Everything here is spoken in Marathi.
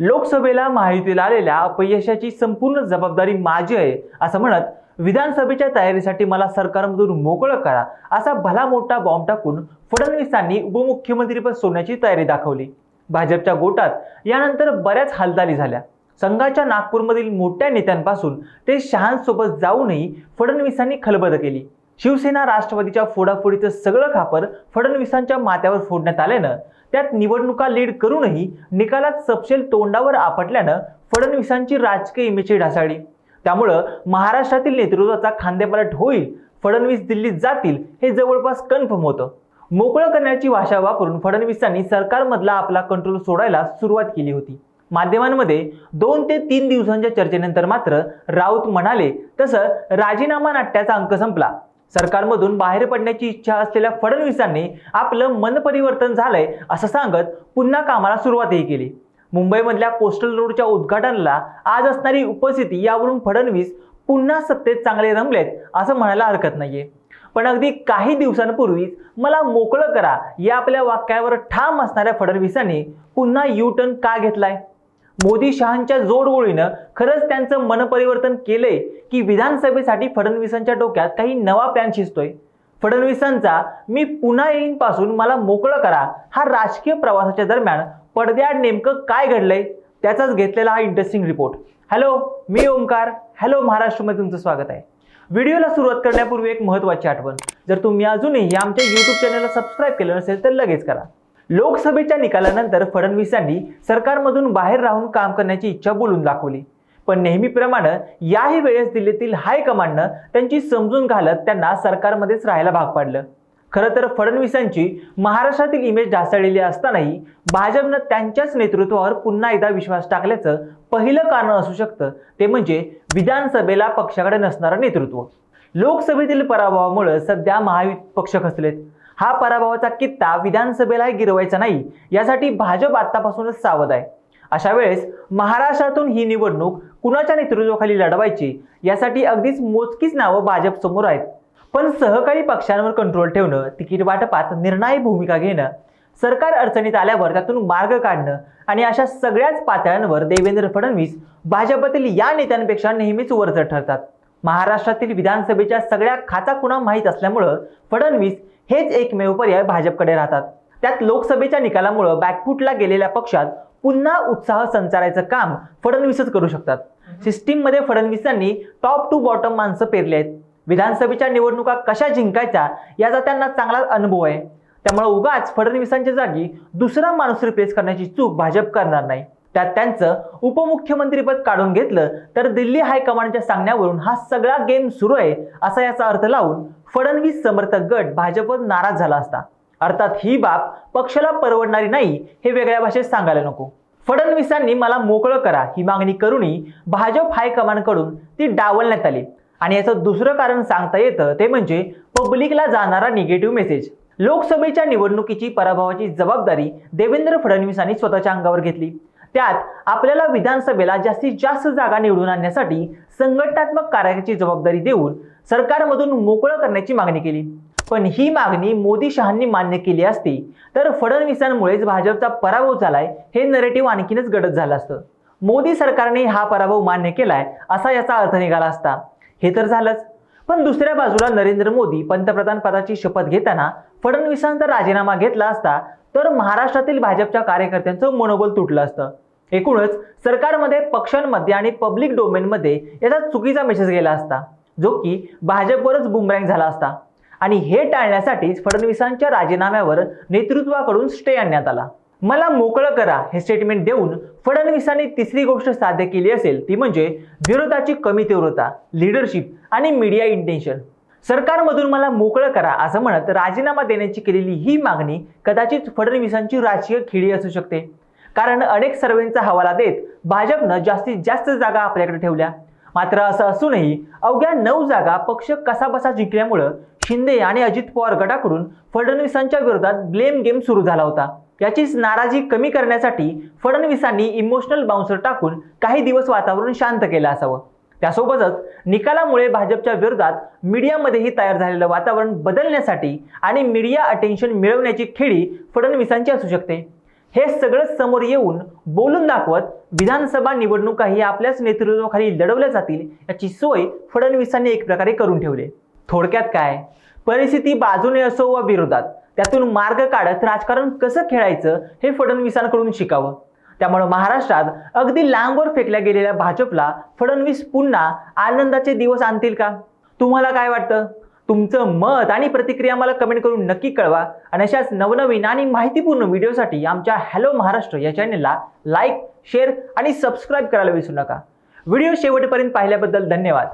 लोकसभेला माहितीला आलेल्या अपयशाची संपूर्ण जबाबदारी माझी आहे असं म्हणत विधानसभेच्या तयारीसाठी मला सरकारमधून मोकळं करा असा भला मोठा बॉम्ब टाकून फडणवीसांनी उपमुख्यमंत्रीपद सोडण्याची तयारी दाखवली. भाजपच्या गोटात यानंतर बऱ्याच हालचाली झाल्या. संघाच्या नागपूरमधील मोठ्या नेत्यांपासून ते शहांसोबत जाऊनही फडणवीसांनी खलबद केली. शिवसेना राष्ट्रवादीच्या फोडाफोडीचं सगळं खापर फडणवीसांच्या माथ्यावर फोडण्यात आल्यानं त्यात निवडणुका लीड करूनही निकालात सपशेल तोंडावर आपटल्यानं फडणवीसांची राजकीय इमेजची ढासाळली. त्यामुळं महाराष्ट्रातील नेतृत्वाचा खांदेपालट होईल फडणवीस दिल्लीत जातील हे जवळपास कन्फर्म होतं. मोकळं करण्याची भाषा वापरून फडणवीसांनी सरकारमधला आपला कंट्रोल सोडायला सुरुवात केली होती. माध्यमांमध्ये दोन ते तीन दिवसांच्या चर्चेनंतर मात्र राऊत म्हणाले तसं राजीनामा नाट्याचा अंक संपला. सरकारमधून बाहेर पडण्याची इच्छा असलेल्या फडणवीसांनी आपलं मन परिवर्तन झालंय असं सांगत पुन्हा कामाला सुरुवातही केली. मुंबईमधल्या कोस्टल रोडच्या उद्घाटनाला आज असणारी उपस्थिती यावरून फडणवीस पुन्हा सत्तेत चांगले रमलेत असं म्हणायला हरकत नाहीये. पण अगदी काही दिवसांपूर्वीच मला मोकळं करा या आपल्या वाक्यावर ठाम असणाऱ्या फडणवीसांनी पुन्हा यू टर्न का घेतलाय? मोदी शहांच्या जोडगोळीनं खरंच त्यांचं मनपरिवर्तन केलंय की विधानसभेसाठी फडणवीसांच्या डोक्यात काही नवा प्लॅन शिजतोय. फडणवीसांचा मी पुन्हा येईन पासून मला मोकळं करा. हा राजकीय प्रवासाच्या दरम्यान पडद्याआड नेमकं काय घडलंय? त्याचाच घेतलेला हा इंटरेस्टिंग रिपोर्ट हॅलो मी ओंकार. हॅलो महाराष्ट्रमध्ये तुमचं स्वागत आहे. व्हिडिओला सुरुवात करण्यापूर्वी एक महत्त्वाची आठवण. जर तुम्ही अजूनही आमच्या यूट्यूब चॅनलला सबस्क्राईब केलं नसेल तर लगेच करा. लोकसभेच्या निकालानंतर फडणवीसांनी सरकारमधून बाहेर राहून काम करण्याची इच्छा बोलून दाखवली. पण नेहमीप्रमाणे याही वेळेस दिल्लीतील हायकमांडनं त्यांची समजून घालत त्यांना सरकारमध्येच राहायला भाग पाडलं. खरं तर फडणवीसांची महाराष्ट्रातील इमेज ढासळलेली असतानाही भाजपनं त्यांच्याच नेतृत्वावर पुन्हा एकदा विश्वास टाकल्याचं पहिलं कारण असू शकतं ते म्हणजे विधानसभेला पक्षाकडे नसणारं नेतृत्व. लोकसभेतील पराभवामुळे सध्या महायुत पक्ष खचलेत. हा पराभवाचा कित्ता विधानसभेलाही गिरवायचा नाही यासाठी भाजप आतापासूनच सावध आहे. अशा वेळेस महाराष्ट्रातून ही निवडणूक कुणाच्या नेतृत्वाखाली लढवायची यासाठी अगदीच मोजकीच नावं भाजप समोर आहेत. पण सहकारी पक्षांवर कंट्रोल ठेवणं तिकीट वाटपात निर्णायक भूमिका घेणं सरकार अडचणीत आल्यावर त्यातून मार्ग काढणं आणि अशा सगळ्याच पातळ्यांवर देवेंद्र फडणवीस भाजपातील या नेत्यांपेक्षा नेहमीच वरचढ ठरतात. महाराष्ट्रातील विधानसभेच्या सगळ्या खाचा खुणा माहीत असल्यामुळं फडणवीस हेच एकमेव पर्याय भाजपकडे राहतात. त्यात लोकसभेच्या निकालामुळं बॅकफुटला गेलेल्या पक्षात पुन्हा उत्साह संचारायचं काम फडणवीसच करू शकतात. सिस्टीममध्ये फडणवीसांनी टॉप टू बॉटम माणसं पेरली आहेत. विधानसभेच्या निवडणुका कशा जिंकायच्या याचा त्यांना चांगला अनुभव आहे. त्यामुळे उगाच फडणवीसांच्या जागी दुसरा माणूस रिप्लेस करण्याची चूक भाजप करणार नाही. त्यात त्यांचं उपमुख्यमंत्रीपद काढून घेतलं तर दिल्ली हायकमांडच्या सांगण्यावरून हा सगळा गेम सुरू आहे असा याचा अर्थ लावून फडणवीस समर्थक गट भाजपवर नाराज झाला असता. अर्थात ही बाब पक्षाला परवडणारी नाही हे वेगळ्या भाषेत सांगायला नको. फडणवीसांनी मला मोकळं करा ही मागणी करूनही भाजप हायकमांडकडून ती डावलण्यात आली. आणि याचं दुसरं कारण सांगता येतं ते म्हणजे पब्लिकला जाणारा निगेटिव्ह मेसेज लोकसभेच्या निवडणुकीची पराभवाची जबाबदारी देवेंद्र फडणवीसांनी स्वतःच्या अंगावर घेतली. त्यात आपल्याला विधानसभेला जास्तीत जास्त जागा निवडून आणण्यासाठी संघटनात्मक कार्याची जबाबदारी देऊन सरकारमधून मोकळं करण्याची मागणी केली. पण ही मागणी मोदी शहांनी मान्य केली असती तर फडणवीसांमुळेच भाजपचा पराभव झालाय हे नरेटिव्ह आणखीनच गडद झालं असतं. मोदी सरकारने हा पराभव मान्य केलाय असा याचा अर्थ निघाला असता. हे तर झालंच. पण दुसऱ्या बाजूला नरेंद्र मोदी पंतप्रधान पदाची शपथ घेताना फडणवीसांचा राजीनामा घेतला असता तर महाराष्ट्रातील भाजपच्या कार्यकर्त्यांचं मनोबल तुटलं असतं. एकूणच सरकारमध्ये पक्षांमध्ये आणि पब्लिक डोमेनमध्ये याचा चुकीचा मेसेज गेला असता जो की भाजपवरच बुमरँग झाला असता. आणि हे टाळण्यासाठीच फडणवीसांच्या राजीनाम्यावर नेतृत्वाकडून स्टे आणण्यात आला. मला मोकळं करा हे स्टेटमेंट देऊन फडणवीसांनी तिसरी गोष्ट साध्य केली असेल ती म्हणजे विरोधाची कमी तीव्रता लिडरशिप आणि मीडिया इंटेन्शन सरकारमधून मला मोकळं करा असं म्हणत राजीनामा देण्याची केलेली ही मागणी कदाचित फडणवीसांची राजकीय खिळी असू शकते. कारण अनेक सर्वेंचा हवाला देत भाजपनं जास्तीत जास्त जागा आपल्याकडे ठेवल्या. मात्र असं असूनही अवघ्या नऊ जागा पक्ष कसाबसा जिंकल्यामुळं शिंदे आणि अजित पवार गटाकडून फडणवीसांच्या विरोधात ब्लेम गेम सुरू झाला होता. याचीच नाराजी कमी करण्यासाठी फडणवीसांनी इमोशनल बाउन्सर टाकून काही दिवस वातावरण शांत केलं असावं. त्यासोबतच निकालामुळे भाजपच्या विरोधात मीडियामध्येही तयार झालेलं वातावरण बदलण्यासाठी आणि मीडिया अटेन्शन मिळवण्याची खेळी फडणवीसांची असू शकते. हे सगळं समोर येऊन बोलून दाखवत विधानसभा निवडणुकाही आपल्याच नेतृत्वाखाली लढवल्या जातील याची सोय फडणवीसांनी एक प्रकारे करून ठेवली. थोडक्यात काय? परिस्थिती बाजूने असो वा विरोधात त्यातून मार्ग काढत राजकारण कसं खेळायचं हे फडणवीसांकडून शिकावं. त्यामुळे महाराष्ट्रात अगदी लांबवर फेकल्या गेलेल्या भाजपला फडणवीस पुन्हा आनंदाचे दिवस आणतील का? तुम्हाला काय वाटतं? तुमचं मत आणि प्रतिक्रिया मला कमेंट करून नक्की कळवा. आणि अशाच नवनवीन आणि माहितीपूर्ण व्हिडिओसाठी आमच्या हॅलो महाराष्ट्र या चॅनेलला लाईक शेअर आणि सबस्क्राईब करायला विसरू नका. व्हिडिओ शेवटपर्यंत पाहिल्याबद्दल धन्यवाद.